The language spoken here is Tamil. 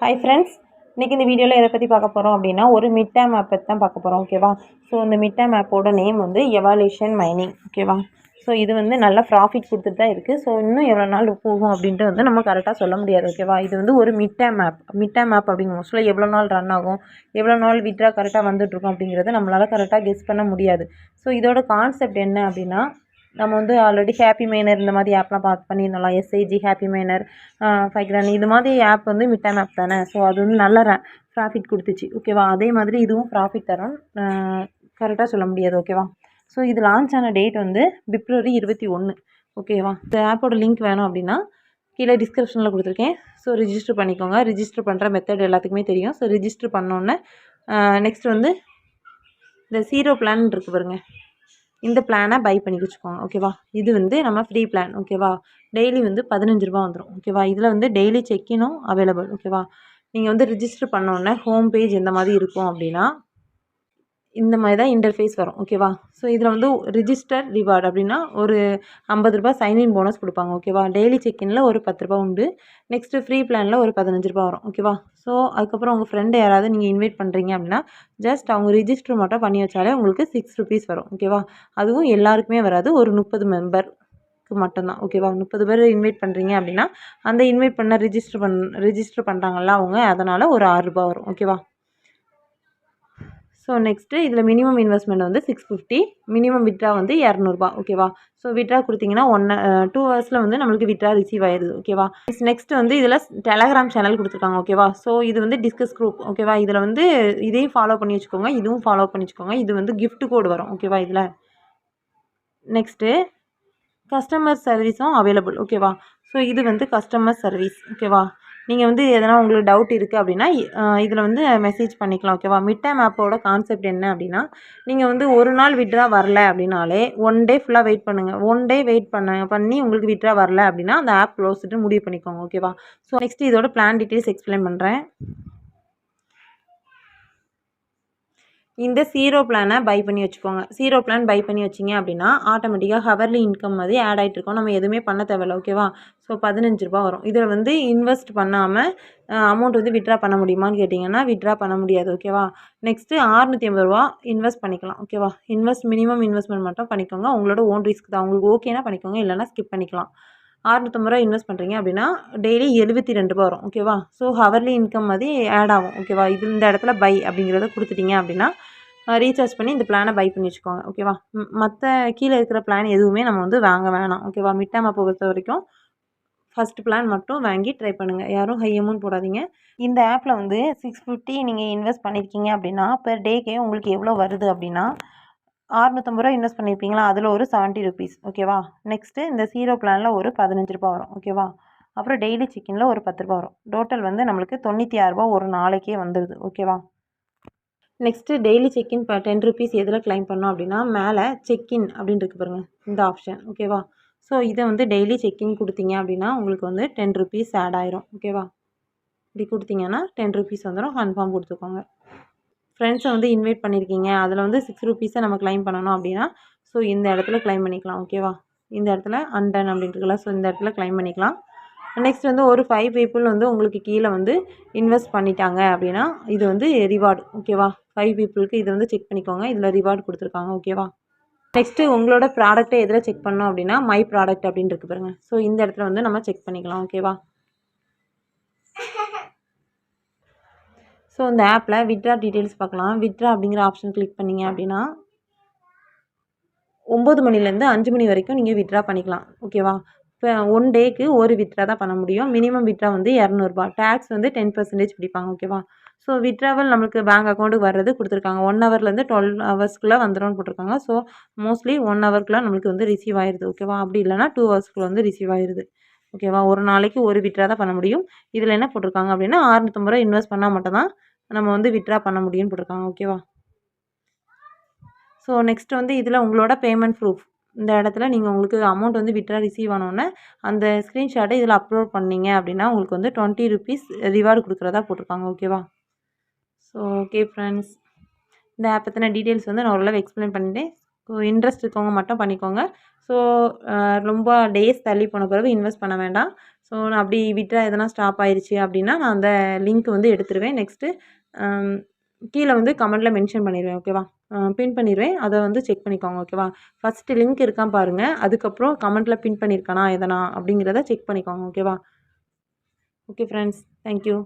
ஹாய் ஃப்ரெண்ட்ஸ் இன்றைக்கி இந்த வீடியோவில் எதை பற்றி பார்க்க போகிறோம் அப்படின்னா ஒரு மிட் டேம் ஆப் பற்றி தான் பார்க்க போகிறோம் ஓகேவா ஸோ இந்த மிட் டேம் ஆப்போட நேம் வந்து எவாலுவேஷன் மைனிங் ஓகேவா ஸோ இது வந்து நல்லா ப்ராஃபிட் கொடுத்துட்டு தான் இருக்குது ஸோ இன்னும் எவ்வளோ நாள் போகும் அப்படின்ட்டு வந்து நம்ம கரெக்டாக சொல்ல முடியாது ஓகேவா இது வந்து ஒரு mid time app mid time app அப்படிங்கும் மோஸ்ட்ல எவ்வளோ நாள் ரன் ஆகும் எவ்வளோ நாள் விட்ரா கரெக்டாக வந்துட்டுருக்கும் அப்படிங்கிறத நம்மளால் கரெக்டாக கெஸ் பண்ண முடியாது. ஸோ இதோட கான்செப்ட் என்ன அப்படின்னா நம்ம வந்து ஆல்ரெடி ஹாப்பி மைனர் இந்த மாதிரி ஆப்லாம் பார்த்து பண்ணியிருந்தோம்லாம் S I G happy minor ஃபைக்ரான் இது மாதிரி ஆப் வந்து மிட் டைம் ஆப் தானே? ஸோ அது வந்து நல்ல ப்ராஃபிட் கொடுத்துச்சு. ஓகேவா அதே மாதிரி இதுவும் ப்ராஃபிட் தரும் கரெக்டாக சொல்ல முடியாது. ஓகேவா ஸோ இது லான்ச் ஆன டேட் வந்து பிப்ரவரி இருபத்தி ஒன்று ஓகேவா இந்த ஆப்போட லிங்க் வேணும் அப்படின்னா கீழே டிஸ்கிரிப்ஷனில் கொடுத்துருக்கேன். ஸோ ரிஜிஸ்டர் பண்ணிக்கோங்க. ரிஜிஸ்டர் பண்ணுற மெத்தட் எல்லாத்துக்குமே தெரியும். ஸோ ரிஜிஸ்டர் பண்ணோன்னே நெக்ஸ்ட் வந்து இந்த ஜீரோ பிளான் இருக்குது பாருங்கள் இந்த பிளானை பை பண்ணி வச்சுக்கோங்க ஓகேவா இது வந்து நம்ம ஃப்ரீ பிளான் ஓகேவா டெய்லி வந்து பதினஞ்சு ரூபா வந்துடும் ஓகேவா இதில் வந்து டெய்லி செக்கினும் அவைலபிள் ஓகேவா நீங்கள் வந்து ரிஜிஸ்டர் பண்ணோன்னே ஹோம் பேஜ் எந்த மாதிரி இருக்கும் அப்படின்னா இந்த மாதிரி தான் இன்டர்ஃபேஸ் வரும். ஓகேவா ஸோ இதில் வந்து ரிஜிஸ்டர் ரிவார்டு அப்படின்னா ஒரு ஐம்பது ரூபா சைன்இன் போனஸ் கொடுப்பாங்க. ஓகேவா டெய்லி செக்இனில் ஒரு பத்து ரூபா உண்டு. நெக்ஸ்ட்டு ஃப்ரீ பிளானில் ஒரு பதினஞ்சு ரூபா வரும். ஓகேவா ஸோ அதுக்கப்புறம் உங்கள் ஃப்ரெண்டு யாராவது நீங்கள் இன்வைட் பண்ணுறீங்க அப்படின்னா ஜஸ்ட் அவங்க ரிஜிஸ்டர் மட்டும் பண்ணி வச்சாலே உங்களுக்கு சிக்ஸ் ருபீஸ் வரும். ஓகேவா அதுவும் எல்லாருக்குமே வராது. ஒரு முப்பது மெம்பருக்கு மட்டும்தான் ஓகேவா முப்பது பேர் இன்வைட் பண்ணுறீங்க அப்படின்னா அந்த இன்வைட் பண்ண ரிஜிஸ்டர் பண் ரிஜிஸ்டர் பண்ணுறாங்கல்ல அவங்க அதனால் ஒரு ஆறுரூபா வரும். ஓகேவா ஸோ நெக்ஸ்ட்டு இதில் மினிமம் இன்வெஸ்ட்மெண்ட் வந்து சிக்ஸ் ஃபிஃப்டி மினிமம் விட்ரா வந்து இரநூறுபா ஓகேவா ஸோ விட்ரா கொடுத்தீங்கன்னா ஒன் டூ ஹவர்ஸில் வந்து நம்மளுக்கு விட்ரா ரிசீவ் ஆயிடுது ஓகேவா நெக்ஸ்ட் வந்து இதில் டெலகிராம் சேனல் கொடுத்துருக்காங்க ஓகேவா ஸோ இது வந்து டிஸ்கஸ் குரூப் ஓகேவா இதில் வந்து இதையும் ஃபாலோ பண்ணி வச்சுக்கோங்க இதுவும் ஃபாலோ பண்ணி வச்சுக்கோங்க இது வந்து கிஃப்ட் கோடு வரும் ஓகேவா இதில். நெக்ஸ்ட்டு கஸ்டமர் சர்வீஸும் அவைலபிள் ஓகேவா ஸோ இது வந்து கஸ்டமர் சர்வீஸ் ஓகேவா நீங்கள் வந்து எதனா உங்களுக்கு டவுட் இருக்குது அப்படின்னா இதில் வந்து மெசேஜ் பண்ணிக்கலாம் ஓகேவா மிட் டைம் ஆப்போட கான்செப்ட் என்ன அப்படின்னா நீங்கள் வந்து ஒரு நாள் விட்ரா வரல அப்படின்னாலே ஒன் டே ஃபுல்லாக வெயிட் பண்ணுங்கள் ஒன் டே வெயிட் பண்ண பண்ணி உங்களுக்கு விட்ரா வரல அப்படின்னா அந்த ஆப் க்ளோஸ்ட்டு முடிவு பண்ணிக்கோங்க ஓகேவா ஸோ நெக்ஸ்ட் இதோட பிளான் டீட்டெயில்ஸ் எக்ஸ்பிளைன் பண்ணுறேன் இந்த ஜீரோ பிளானை பை பண்ணி வச்சுக்கோங்க. ஜீரோ பிளான் பை பண்ணி வச்சிங்க அப்படின்னா ஆட்டோமேட்டிக்காக ஹவர்லி இன்கம் மாதிரி ஆட் ஆகிட்டு இருக்கோம். நம்ம எதுவுமே பண்ண தேவையில்ல ஓகேவா ஸோ பதினஞ்சு ரூபா வரும். இதில் வந்து இன்வெஸ்ட் பண்ணாமல் அமௌண்ட் வந்து விட்ரா பண்ண முடியுமான்னு கேட்டிங்கன்னா விட்ரா பண்ண முடியாது ஓகேவா நெக்ஸ்ட்டு ஆறுநூற்றி ஐம்பது ரூபா இன்வெஸ்ட் பண்ணிக்கலாம் ஓகேவா இன்வெஸ்ட் மினிமம் இன்வெஸ்ட்மெண்ட் மட்டும் பண்ணிக்கோங்க. உங்களோட ஓன் ரிஸ்க் தான். உங்களுக்கு ஓகேனா பண்ணிக்கோங்க. இல்லைனா ஸ்கிப் பண்ணிக்கலாம். ஆறுநூற்றம்பது ரூபா இன்வெஸ்ட் பண்ணுறீங்க அப்படின்னா டெய்லி எழுபத்தி ரெண்டு ரூபா வரும் ஓகேவா ஸோ ஹவர்லி இன்கம் மாதிரி ஆட் ஆகும் ஓகேவா இது இந்த இடத்துல பை அப்படிங்கிறத கொடுத்துட்டீங்க அப்படின்னா ரீசார்ஜ் பண்ணி இந்த பிளானை பை பண்ணி வச்சுக்கோங்க ஓகேவா மற்ற கீழே இருக்கிற பிளான் எதுவுமே நம்ம வந்து வாங்க வேணாம் ஓகேவா மிட் டைம் பொறுத்த வரைக்கும் ஃபஸ்ட் பிளான் மட்டும் வாங்கி ட்ரை பண்ணுங்கள் யாரும் ஹை அமௌண்ட் போடாதீங்க. இந்த ஆப்பில் வந்து சிக்ஸ் ஃபிஃப்டி நீங்கள் இன்வெஸ்ட் பண்ணியிருக்கீங்க அப்படின்னா பெர் டேக்கே உங்களுக்கு எவ்வளோ வருது அப்படின்னா அறுநூத்தம்பது ரூபா இன்வெஸ்ட் பண்ணியிருப்பீங்களா அதில் ஒரு செவன்ட்டி ருபீஸ் ஓகேவா நெக்ஸ்ட்டு இந்த ஜீரோ பிளானில் ஒரு பதினஞ்சு ரூபா வரும். ஓகேவா அப்புறம் டெய்லி சிக்கனில் ஒரு பத்து ரூபா வரும். டோட்டல் வந்து நம்மளுக்கு தொண்ணூற்றி ஆறுரூபா ஒரு நாளைக்கே வந்துடுது ஓகேவா நெக்ஸ்ட்டு டெய்லி செக்இன் இப்போ டென் ருபீஸ் எதில் கிளைம் பண்ணோம் அப்படின்னா மேலே செக்இன் அப்படின்னு இருக்கு பாருங்கள் இந்த ஆப்ஷன் ஓகேவா ஸோ இதை வந்து டெய்லி செக்இன் கொடுத்தீங்க அப்படின்னா உங்களுக்கு வந்து டென் ருபீஸ் ஆட் ஆயிரும். ஓகேவா இப்படி கொடுத்தீங்கன்னா டென் ருபீஸ் வந்துடும் கன்ஃபார்ம் கொடுத்துக்கோங்க. ஃப்ரெண்ட்ஸை வந்து இன்வைட் பண்ணியிருக்கீங்க அதில் வந்து சிக்ஸ் ருபீஸை நம்ம கிளைம் பண்ணணும் அப்படின்னா ஸோ இந்த இடத்துல கிளைம் பண்ணிக்கலாம் ஓகேவா இந்த இடத்துல அன்டன் அப்படின்ட்டுருக்கல ஸோ இந்த இடத்துல கிளைம் பண்ணிக்கலாம். நெக்ஸ்ட் வந்து ஒரு ஃபைவ் பீப்புள் வந்து உங்களுக்கு கீழே வந்து இன்வெஸ்ட் பண்ணிட்டாங்க அப்படின்னா இது வந்து ரிவார்டு ஓகேவா ஃபைவ் பீப்புளுக்கு இதை வந்து செக் பண்ணிக்கோங்க. இதில் ரிவார்டு கொடுத்துருக்காங்க ஓகேவா நெக்ஸ்ட்டு உங்களோட ப்ராடக்ட்டை எதில் செக் பண்ணோம் அப்படின்னா மை ப்ராடக்ட் அப்படின்னு இருக்கு பாருங்கள் ஸோ இந்த இடத்துல வந்து நம்ம செக் பண்ணிக்கலாம் ஓகேவா ஸோ இந்த ஆப்பில் வித்ரா டீட்டெயில்ஸ் பார்க்கலாம். வித்ரா அப்படிங்கிற ஆப்ஷன் கிளிக் பண்ணிங்க அப்படின்னா ஒம்பது மணிலேருந்து அஞ்சு மணி வரைக்கும் நீங்கள் வித்ரா பண்ணிக்கலாம். ஓகேவா இப்போ ஒன் டேக்கு ஒரு வித்ரா தான் பண்ண முடியும். மினிமம் வித்ரா வந்து இரநூறுபா. டேக்ஸ் வந்து டென் பர்சன்டேஜ் பிடிப்பாங்க. ஓகேவா ஸோ வித்ராவல் நம்மளுக்கு பேங்க் அக்கௌண்ட்டுக்கு வர்றது கொடுத்துருக்காங்க. ஒன் ஹவர்லேருந்து டுவெல் ஹவர்ஸ்க்குள்ளே வந்துடும் போட்டிருக்காங்க. ஸோ மோஸ்ட்லி ஒன் ஹவர்க்குள்ளே நம்மளுக்கு வந்து ரிசீவ் ஆயிடுது ஓகேவா அப்படி இல்லைனா டூ ஹவர்ஸ்க்குள்ளே வந்து ரிசீவ் ஆயிடுது ஓகேவா? ஒரு நாளைக்கு ஒரு விட்ரா தான் பண்ண முடியும். இதில் என்ன போட்டிருக்காங்க அப்படின்னா அறுநூத்தம்பது ரூபா இன்வெஸ்ட் பண்ணால் மட்டும் தான் நம்ம வந்து விட்ரா பண்ண முடியும்னு போட்டிருக்காங்க. ஓகேவா? ஸோ நெக்ஸ்ட் வந்து இதில் உங்களோட பேமெண்ட் ப்ரூஃப் இந்த இடத்துல நீங்கள் உங்களுக்கு அமௌண்ட் வந்து விட்ரா ரிசீவ் ஆனோடனே அந்த ஸ்க்ரீன்ஷாட்டை இதில் அப்லோட் பண்ணிங்க அப்படின்னா உங்களுக்கு வந்து டுவெண்ட்டி ருபீஸ் ரிவார்டு கொடுக்குறதா போட்டிருக்காங்க. ஓகேவா? ஸோ ஓகே ஃப்ரெண்ட்ஸ் இந்த ஆப் பற்றின டீட்டெயில்ஸ் வந்து நான் ஓரளவு எக்ஸ்பிளைன் பண்ணிட்டேன். இன்ட்ரெஸ்ட் இருக்கவங்க மட்டும் பண்ணிக்கோங்க. ஸோ ரொம்ப டேஸ் தள்ளி போன பிறகு இன்வெஸ்ட் பண்ண வேண்டாம். ஸோ நான் அப்படி விட்டால் எதனா ஸ்டாப் ஆயிடுச்சு அப்படின்னா நான் அந்த லிங்க் வந்து எடுத்துருவேன். நெக்ஸ்ட்டு கீழே வந்து கமெண்ட்டில் மென்ஷன் பண்ணிடுவேன் ஓகேவா பின் பண்ணிடுவேன் அதை வந்து செக் பண்ணிக்கோங்க ஓகேவா ஃபஸ்ட்டு லிங்க் இருக்கான் பாருங்கள் அதுக்கப்புறம் கமெண்ட்டில் பின் பண்ணியிருக்கானா எதனா அப்படிங்கிறத செக் பண்ணிக்கோங்க ஓகேவா ஓகே ஃப்ரெண்ட்ஸ் தேங்க்யூ